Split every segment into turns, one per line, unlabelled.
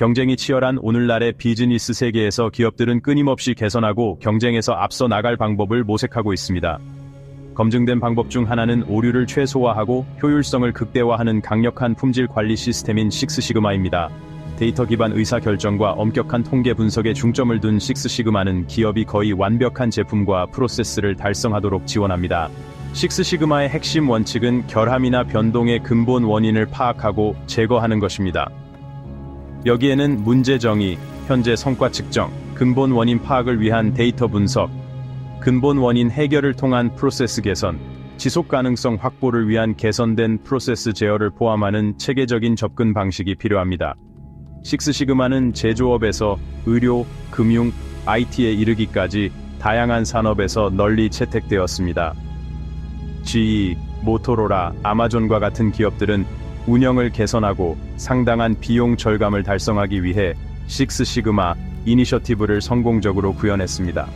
경쟁이 치열한 오늘날의 비즈니스 세계에서 기업들은 끊임없이 개선하고 경쟁에서 앞서 나갈 방법을 모색하고 있습니다. 검증된 방법 중 하나는 오류를 최소화하고 효율성을 극대화하는 강력한 품질 관리 시스템인 식스 시그마입니다. 데이터 기반 의사 결정과 엄격한 통계 분석에 중점을 둔 식스 시그마는 기업이 거의 완벽한 제품과 프로세스를 달성하도록 지원합니다. 식스 시그마의 핵심 원칙은 결함이나 변동의 근본 원인을 파악하고 제거하는 것입니다. 여기에는 문제 정의, 현재 성과 측정, 근본 원인 파악을 위한 데이터 분석, 근본 원인 해결을 통한 프로세스 개선, 지속 가능성 확보를 위한 개선된 프로세스 제어를 포함하는 체계적인 접근 방식이 필요합니다. 식스 시그마는 제조업에서 의료, 금융, IT에 이르기까지 다양한 산업에서 널리 채택되었습니다. GE, 모토로라, 아마존과 같은 기업들은 운영을 개선하고 상당한 비용 절감을 달성하기 위해 식스 시그마 이니셔티브를 성공적으로 구현했습니다.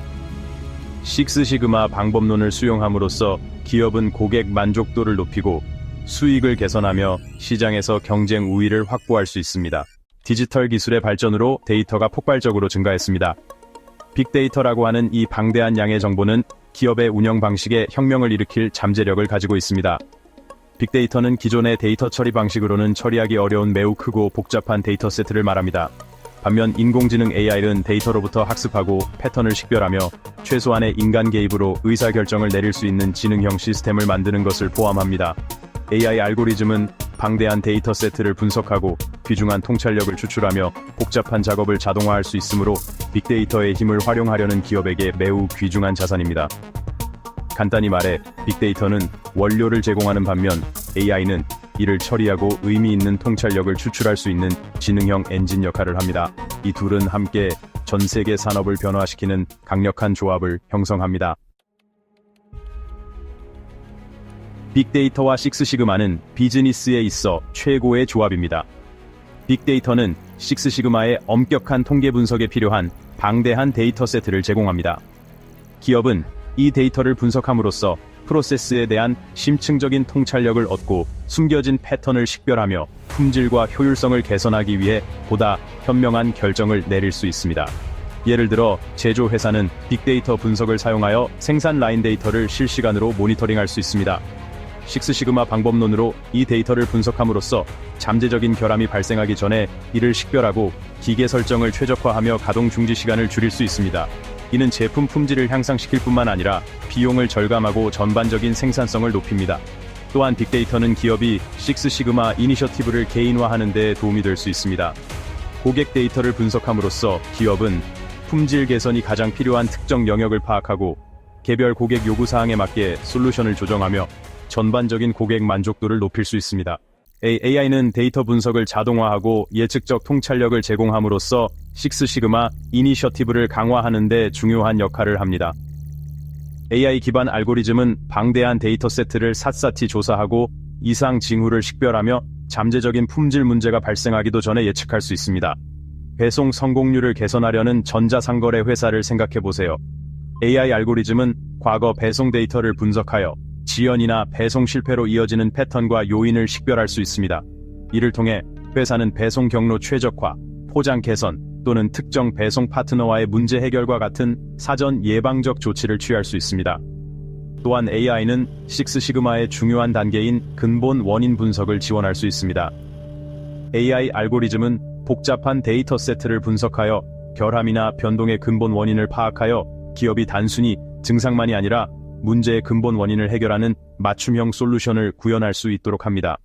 식스 시그마 방법론을 수용함으로써 기업은 고객 만족도를 높이고 수익을 개선하며 시장에서 경쟁 우위를 확보할 수 있습니다. 디지털 기술의 발전으로 데이터가 폭발적으로 증가했습니다. 빅데이터라고 하는 이 방대한 양의 정보는 기업의 운영 방식에 혁명을 일으킬 잠재력을 가지고 있습니다. 빅데이터는 기존의 데이터 처리 방식으로는 처리하기 어려운 매우 크고 복잡한 데이터 세트를 말합니다. 반면 인공지능 AI는 데이터로부터 학습하고 패턴을 식별하며 최소한의 인간 개입으로 의사결정을 내릴 수 있는 지능형 시스템을 만드는 것을 포함합니다. AI 알고리즘은 방대한 데이터 세트를 분석하고 귀중한 통찰력을 추출하며 복잡한 작업을 자동화할 수 있으므로 빅데이터의 힘을 활용하려는 기업에게 매우 귀중한 자산입니다. 간단히 말해 빅데이터는 원료를 제공하는 반면 AI는 이를 처리하고 의미 있는 통찰력을 추출할 수 있는 지능형 엔진 역할을 합니다. 이 둘은 함께 전 세계 산업을 변화시키는 강력한 조합을 형성합니다. 빅데이터와 식스시그마는 비즈니스에 있어 최고의 조합입니다. 빅데이터는 식스시그마의 엄격한 통계 분석에 필요한 방대한 데이터 세트를 제공합니다. 기업은 이 데이터를 분석함으로써 프로세스에 대한 심층적인 통찰력을 얻고 숨겨진 패턴을 식별하며 품질과 효율성을 개선하기 위해 보다 현명한 결정을 내릴 수 있습니다. 예를 들어 제조 회사는 빅데이터 분석을 사용하여 생산 라인 데이터를 실시간으로 모니터링할 수 있습니다. 식스시그마 방법론으로 이 데이터를 분석함으로써 잠재적인 결함이 발생하기 전에 이를 식별하고 기계 설정을 최적화하며 가동 중지 시간을 줄일 수 있습니다. 이는 제품 품질을 향상시킬 뿐만 아니라 비용을 절감하고 전반적인 생산성을 높입니다. 또한 빅데이터는 기업이 식스 시그마 이니셔티브를 개인화하는 데 도움이 될 수 있습니다. 고객 데이터를 분석함으로써 기업은 품질 개선이 가장 필요한 특정 영역을 파악하고 개별 고객 요구 사항에 맞게 솔루션을 조정하며 전반적인 고객 만족도를 높일 수 있습니다. AI는 데이터 분석을 자동화하고 예측적 통찰력을 제공함으로써 식스 시그마 이니셔티브를 강화하는 데 중요한 역할을 합니다. AI 기반 알고리즘은 방대한 데이터 세트를 샅샅이 조사하고 이상 징후를 식별하며 잠재적인 품질 문제가 발생하기도 전에 예측할 수 있습니다. 배송 성공률을 개선하려는 전자상거래 회사를 생각해 보세요. AI 알고리즘은 과거 배송 데이터를 분석하여 지연이나 배송 실패로 이어지는 패턴과 요인을 식별할 수 있습니다. 이를 통해 회사는 배송 경로 최적화, 포장 개선 또는 특정 배송 파트너와의 문제 해결과 같은 사전 예방적 조치를 취할 수 있습니다. 또한 AI는 식스 시그마의 중요한 단계인 근본 원인 분석을 지원할 수 있습니다. AI 알고리즘은 복잡한 데이터 세트를 분석하여 결함이나 변동의 근본 원인을 파악하여 기업이 단순히 증상만이 아니라 문제의 근본 원인을 해결하는 맞춤형 솔루션을 구현할 수 있도록 합니다.